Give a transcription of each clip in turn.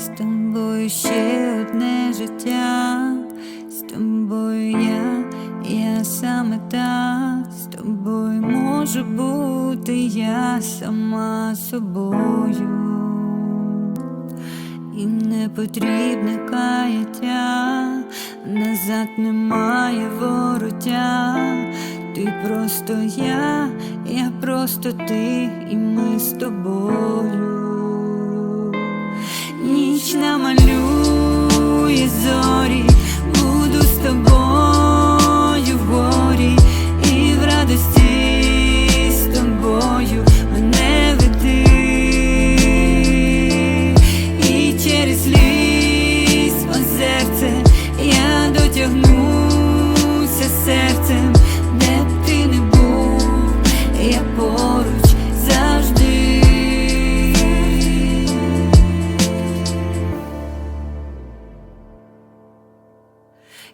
з тобою ще одне життя, з тобою я, я саме та, з тобою можу бути я сама собою. І не потрібне каяття, назад немає вороття. Ти просто я, я просто ти, і ми з тобою.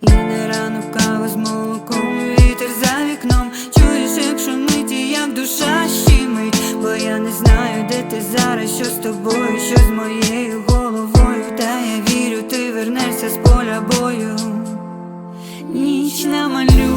Їде рано кава з молоком, вітер за вікном. Чуєш, як шумить, як душа щемить бо я не знаю, де ти зараз, що з тобою, що з моєю головою. Та я вірю, ти вернешся з поля бою. Ніч намалює